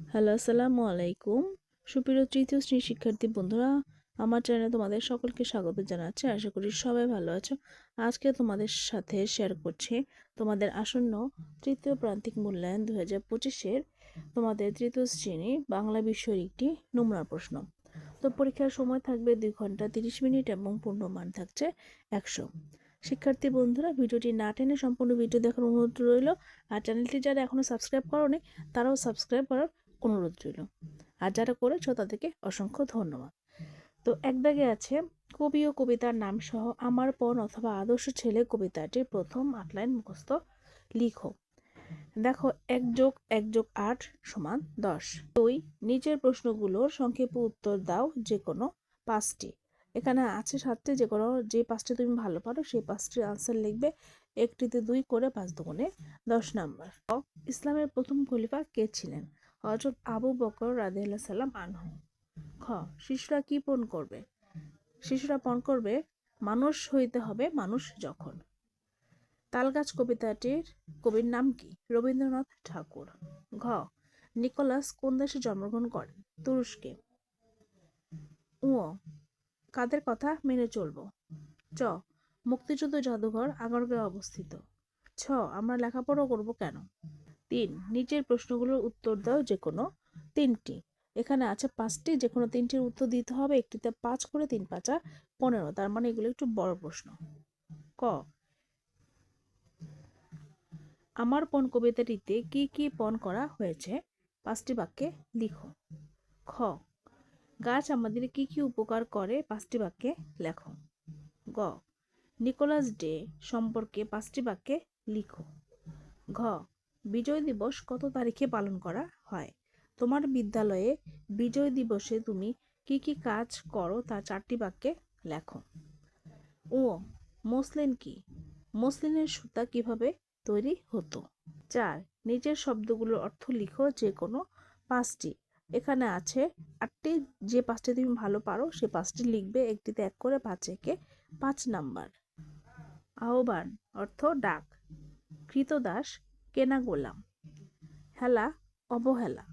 Hello, আসসালামু আলাইকুম। সুপ্রিয় তৃতীয় শ্রেণির শিক্ষার্থী বন্ধুরা, আমার চ্যানেলে তোমাদের সকলকে স্বাগত জানাচ্ছি। আশা করি সবাই ভালো আছো। আজকে তোমাদের সাথে শেয়ার করছি তোমাদের আসন্ন তৃতীয় প্রান্তিক মূল্যায়ন দু হাজার পঁচিশের তোমাদের তৃতীয় শ্রেণি বাংলা বিষয়ের একটি নমুনা প্রশ্ন। তো পরীক্ষার সময় থাকবে দুই ঘণ্টা তিরিশ মিনিট এবং পূর্ণমান থাকছে একশো। শিক্ষার্থী বন্ধুরা, ভিডিওটি না টেনে সম্পূর্ণ ভিডিও দেখার অনুরোধ রইল। আর চ্যানেলটি যারা এখনও সাবস্ক্রাইব করোনি, তারাও সাবস্ক্রাইব করার অনুরোধ রইল। আর যারা করেছ তাদেরকে অসংখ্য ধন্যবাদ। তো এক দাগে আছে কবি ও কবিতার নাম সহ আমার পণ অথবা আদর্শ ছেলে কবিতাটির প্রথম আটলাইন মুখস্থ লিখো। দেখো এক যোগ এক যোগ আট সমান দশ। দুই নিচের প্রশ্নগুলোর সংক্ষেপে উত্তর দাও যে কোনো পাঁচটি। এখানে আছে সাতটি যে কোনো যে পাঁচটি তুমি ভালো পারো সেই পাঁচটির আনসার লিখবে। একটিতে দুই করে পাঁচ দুগুণে দশ নাম্বার। ইসলামের প্রথম খলিফা কে ছিলেন? হজরত আবু বকর রাদিয়াল্লাহু সাল্লাম আনহু খ, শিশুরা কি পণ করবে? শিশুরা পণ করবে, মানুষ হইতে হবে মানুষ যখন। তালগাছ কবিতাটির কবির নাম কি? রবীন্দ্রনাথ ঠাকুর। ঘ, নিকোলাস কোন দেশে জন্মগ্রহণ করেন? তুরস্কে। উ কাদের কথা মেনে চলবো? চ, মুক্তিযুদ্ধ জাদুঘর আগারগাঁও অবস্থিত। ছ, আমরা লেখাপড়া করব কেন? তিন। নিচের প্রশ্নগুলোর উত্তর দাও যে কোনো তিনটি। এখানে আছে পাঁচটি যে কোনো তিনটির উত্তর দিতে হবে। একটিতে পাঁচ করে তিন পাঁচা পনেরো। তার মানে এগুলো একটু বড় প্রশ্ন। ক। আমার পণ কবিতাটিতে কি কি পণ করা হয়েছে? পাঁচটি বাক্যে লিখো। খ। গাছ আমাদের কি কি উপকার করে? পাঁচটি বাক্যে লেখো। গ। নিকোলাস ডে সম্পর্কে পাঁচটি বাক্যে লিখো। ঘ। বিজয় দিবস কত তারিখে পালন করা হয়? তোমার বিদ্যালয়ে বিজয় দিবসে তুমি কি কি কাজ করো তা চারটি বাক্যে লেখো। ও মসলিন কি? মসলিনের সুতা কীভাবে তৈরি হতো? চার নিচের শব্দগুলোর অর্থ লিখো যে কোনো পাঁচটি। এখানে আছে আটটি, যে পাঁচটি তুমি ভালো পারো সে পাঁচটি লিখবে, একটিতে এক করে পাঁচ একে পাঁচ নাম্বার। আহ্বান, অর্থ ডাক। কৃতদাস কেনা গোলাম। হেলা, অবহেলা।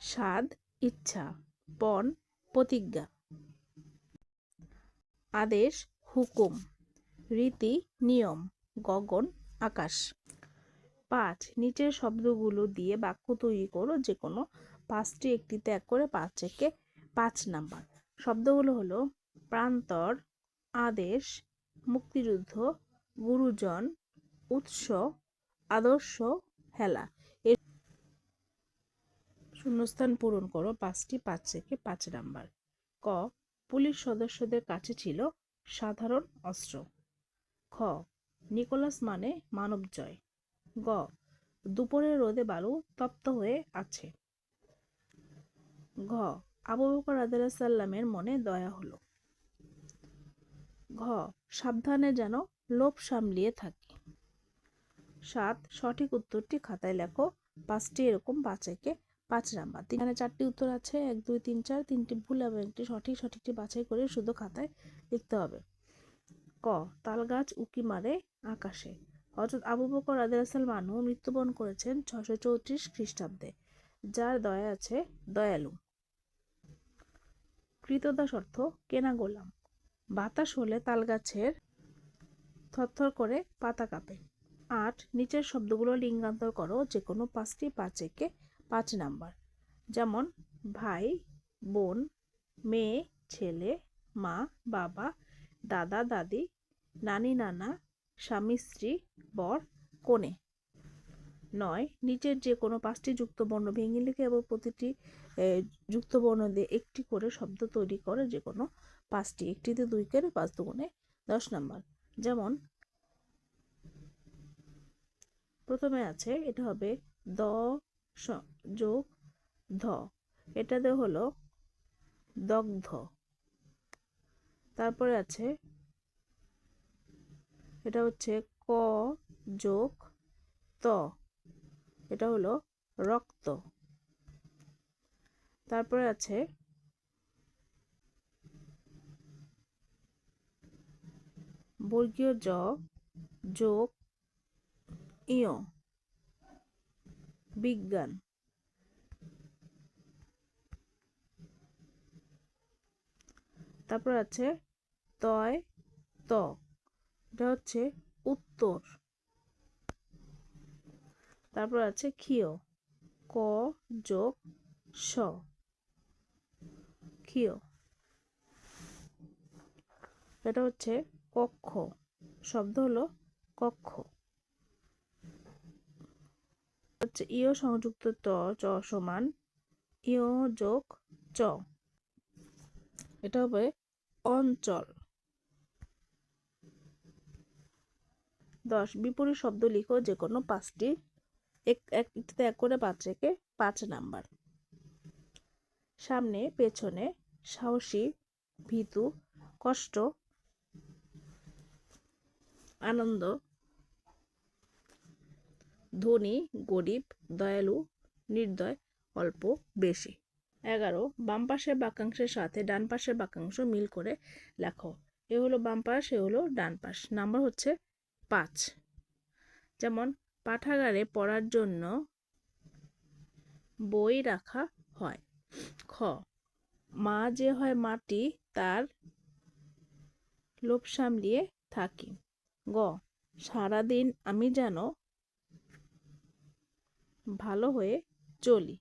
স্বাদ, ইচ্ছা, পণ, প্রতিজ্ঞা। আদেশ, হুকুম। রীতি, নিয়ম, গগন, আকাশ। পাঁচ, নিচের শব্দগুলো দিয়ে বাক্য তৈরি করো যে কোনো পাঁচটি একটি ত্যাগ করে পাঁচ থেকে পাঁচ নাম্বার। শব্দগুলো হলো প্রান্তর, আদেশ, মুক্তিযুদ্ধ, গুরুজন উৎস, আদর্শ, হেলা। এর শূন্যস্থান পূরণ করো পাঁচটি, পাঁচ থেকে পাঁচ নাম্বার। ক, পুলিশ সদস্যদের কাছে ছিল সাধারণ অস্ত্র। খ, নিকোলাস মানে মানব জয়। গ, দুপুরের রোদে বালু তপ্ত হয়ে আছে। ঘ, আবু বকর আদাল্লাহ সাল্লামের মনে দয়া হলো। ঘ, সাবধানে যেন লোভ সামলিয়ে থাকি। সাত সঠিক উত্তরটি খাতায় লেখো। পাঁচটি এরকম একে পাঁচ নাম্বার। এখানে চারটি উত্তর আছে। এক, দুই, তিন, চার। তিনটি ভুল এবং একটি সঠিক। সঠিকটি বাছাই করে শুধু খাতায় লিখতে হবে। ক তাল গাছ উকি মারে আকাশে। হজরত আবু বকর আদাল মানু মৃত্যুবরণ করেছেন ছশো চৌত্রিশ খ্রিস্টাব্দে, যার দয়া আছে দয়ালু। কৃতদাস অর্থ কেনা গোলাম। বাতাস হলে তাল গাছের থরথর করে পাতা কাঁপে। আট, নিচের শব্দগুলো লিঙ্গান্তর করো যে কোনো পাঁচটি পাঁচ একে পাঁচ নাম্বার। যেমন, ভাই, বোন, মেয়ে, ছেলে, মা, বাবা, দাদা, দাদি, নানি, নানা, স্বামী, স্ত্রী, বর, কনে। নয়, নিচের যে কোনো পাঁচটি যুক্ত বর্ণ ভেঙে লিখে এবং প্রতিটি যুক্ত বর্ণ দিয়ে একটি করে শব্দ তৈরি করে যে কোনো পাঁচটি, একটিতে দুই করে পাঁচ দুগুণে দশ নাম্বার। যেমন প্রথমে আছে, এটা হবে দ যোগ ধ। এটাতে হলো দগ্ধ। তারপরে আছে, এটা হচ্ছে ক যোগ ত। এটা হলো রক্ত। তারপরে আছে, বর্গীয় জ যোগ ইয়, বিজ্ঞান। তারপর আছে তয়, ত। এটা হচ্ছে উত্তর। তারপর আছে ক্ষীয়, ক, যোগ, স। ক্ষীয়। এটা হচ্ছে কক্ষ। শব্দ হলো কক্ষ। হচ্ছে ইয় সংযুক্ত ত, চ সমান ইয় যোগ চ। এটা হবে অঞ্চল। দশ, বিপরীত শব্দ লিখো যে কোনো পাঁচটি। এক এক করে পাঁচ রেখে পাঁচ নাম্বার। সামনে, পেছনে, সাহসী, ভীতু, কষ্ট, আনন্দ ধনী, গরিব, দয়ালু, নির্দয়, অল্প, বেশি। এগারো, বাম পাশের বাক্যাংশের সাথে ডান পাশের বাক্যাংশ মিল করে লেখো। এ হলো বাম পাশ, এ হলো ডান পাশ। নাম্বার হচ্ছে পাঁচ। যেমন, পাঠাগারে পড়ার জন্য বই রাখা হয়। খ, মা যে হয় মাটি, তার লোভ সামলিয়ে থাকি। গ, সারাদিন আমি যেন ভালো হয়ে চলি।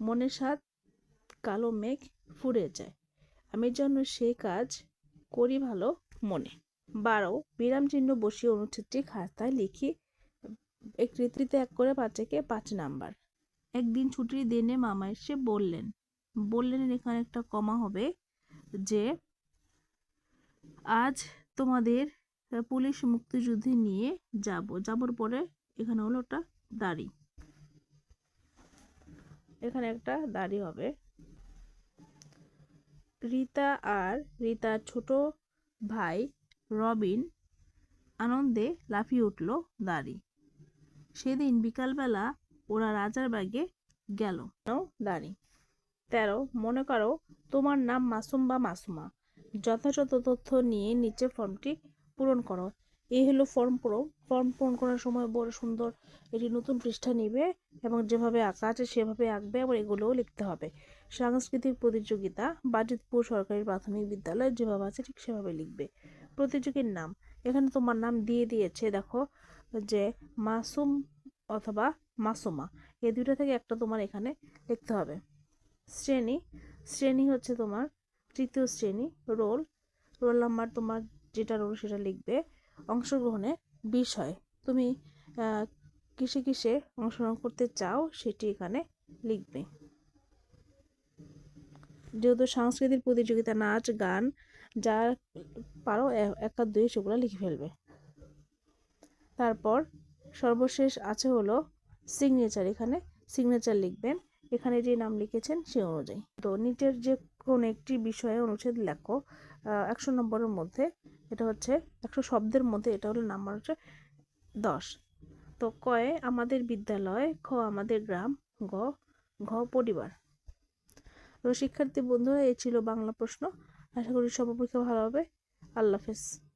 মনে সাত কালো মেঘ ফুরে যায়। আমি যেন সে কাজ করি ভালো মনে। বারো, বিরাম চিহ্ন বসিয়ে অনুচ্ছেদটি খাতায় লিখি। একটিতে এক করে পাঁচেকে পাঁচ নাম্বার। একদিন ছুটির দিনে মামা এসে বললেন বললেন এখানে একটা কমা হবে যে, আজ তোমাদের পুলিশ মুক্তিযুদ্ধে নিয়ে যাব। যাবার পরে এখানে হলো ওটা দাড়ি। এখানে একটা দাড়ি হবে। রিতা আর রিতার ছোট ভাই রবিন আনন্দে লাফিয়ে উঠল দাড়ি। সেদিন বিকালবেলা ওরা রাজার বাগে গেল। দাড়ি। তেরো, মনে করো তোমার নাম মাসুম বা মাসুমা। যথাযথ তথ্য নিয়ে নিচে ফর্মটি পূরণ করো। এই হলো ফর্ম পূরণ ফর্ম পূরণ করার সময় বড় সুন্দর এটি নতুন পৃষ্ঠা নিবে এবং যেভাবে আঁকা আছে সেভাবে আঁকবে আবার এগুলোও লিখতে হবে। সাংস্কৃতিক প্রতিযোগিতা, বাজিতপুর সরকারি প্রাথমিক বিদ্যালয় যেভাবে আছে ঠিক সেভাবে লিখবে। প্রতিযোগীর নাম। এখানে তোমার নাম দিয়ে দিয়েছে, দেখো, যে মাসুম অথবা মাসুমা। এই দুটো থেকে একটা তোমার এখানে লিখতে হবে। শ্রেণি। শ্রেণি হচ্ছে তোমার তৃতীয় শ্রেণি, রোল। রোল নাম্বার তোমার যেটা রোল সেটা লিখবে। অংশগ্রহণের বিষয়। তুমি কিসে কিসে অংশগ্রহণ করতে চাও সেটি এখানে লিখবে। যেহেতু সাংস্কৃতিক প্রতিযোগিতা, নাচ, গান, যা পারো এক আর দুই, সেগুলো লিখে ফেলবে। তারপর সর্বশেষ আছে হলো সিগনেচার এখানে সিগনেচার লিখবেন। এখানে যে নাম লিখেছেন সে অনুযায়ী। তো নিচের যে কোনো একটি বিষয়ে অনুচ্ছেদ লেখো একশো নম্বরের মধ্যে এটা হচ্ছে একশো শব্দের মধ্যে, এটা হলো নাম্বার হচ্ছে দশ। তো কয়ে আমাদের বিদ্যালয়, খ আমাদের গ্রাম, গ, ঘ পরিবার। তো শিক্ষার্থী বন্ধুরা, এই ছিল বাংলা প্রশ্ন। আশা করি সব পরীক্ষা ভালো হবে। আল্লাহ হাফেজ।